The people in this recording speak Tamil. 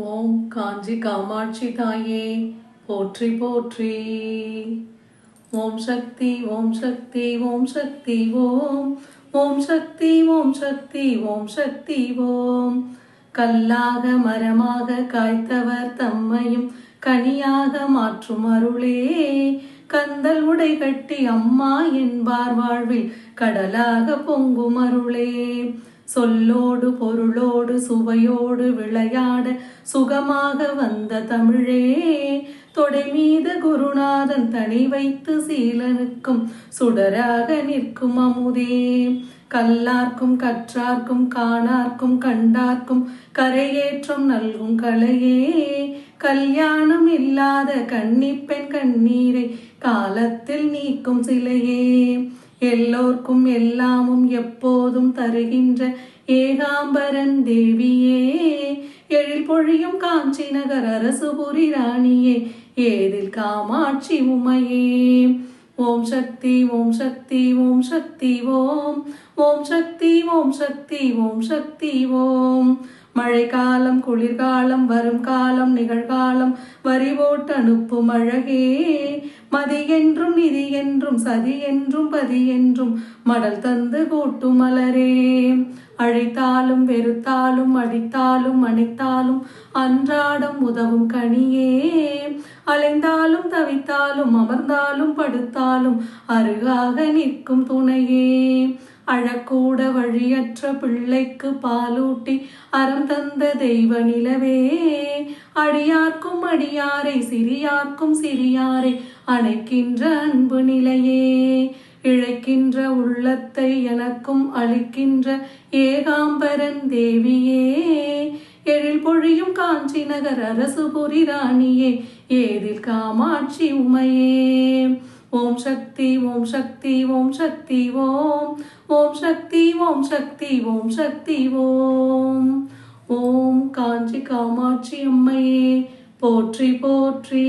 ஓம் காஞ்சி காமாட்சி தாயே போற்றி போற்றி. ஓம் சக்தி ஓம் சக்தி ஓம் சக்தி ஓம். ஓம் சக்தி ஓம் சக்தி ஓம் சக்தி ஓம். கல்லாக மரமாக காய்த்தவர் தம்மையும் கனியாக மாற்றும் அருளே. கந்தல் உடை கட்டி அம்மா என்பார் வாழ்வில் கடலாக பொங்கும் அருளே. சொல்லோடு பொருளோடு சுவையோடு விளையாட சுகமாக வந்த தமிழே தொடை மீது குருநாதன் தனி வைத்து சீலனுக்கும் சுடராக நிற்கும் அமுதே. கல்லார்க்கும் கற்றார்க்கும் காணார்க்கும் கண்டார்க்கும் கரையேற்றம் நல்கும் கலையே. கல்யாணம் இல்லாத கன்னிப்பெண் கண்ணீரை காலத்தில் நீக்கும் சிலையே. எல்லோர்க்கும் எல்லாமும் எப்போதும் தருகின்ற ஏகாம்பரன் தேவியே. எழில் பொழியும் காஞ்சி நகர் அரசுபுரி ராணியே. ஏதில் காமாட்சி உமையே. ஓம் சக்தி ஓம் சக்தி ஓம் சக்தி ஓம். ஓம் சக்தி ஓம் சக்தி ஓம் சக்தி ஓம். மழைக்காலம் குளிர்காலம் வரும் காலம் நிகழ்காலம் வரிவோட்டு அனுப்பும் அழகே. மதி என்றும் நிதி என்றும் சதி என்றும் பதி என்றும் மடல் தந்து கூட்டு மலரே அழைத்தாலும் வெறுத்தாலும் அடித்தாலும் அணைத்தாலும் அன்றாடம் உதவும் கனியே. அலைந்தாலும் தவித்தாலும் அமர்ந்தாலும் படுத்தாலும் அருகாக நிற்கும் துணையே. அழக்கூட வழியற்ற பிள்ளைக்கு பாலூட்டி அறம் தந்த தெய்வ நிலவே. அடியார்க்கும் அடியாரை சிறியார்க்கும் சிறியாரை அணைக்கின்ற அன்பு நிலையே. இழைக்கின்ற உள்ளத்தை எனக்கும் அளிக்கின்ற ஏகாம்பரன் தேவியே. எழில் பொழியும் காஞ்சி நகர் அரசு புரி ராணியே ஏதில் காமாட்சி உமையே. ஓம் சக்தி ஓம் சக்தி ஓம் சக்தி ஓம். ஓம் சக்தி ஓம் சக்தி ஓம் சக்தி ஓம். ஓம் காஞ்சி காமாட்சி அம்மையே போற்றி போற்றி.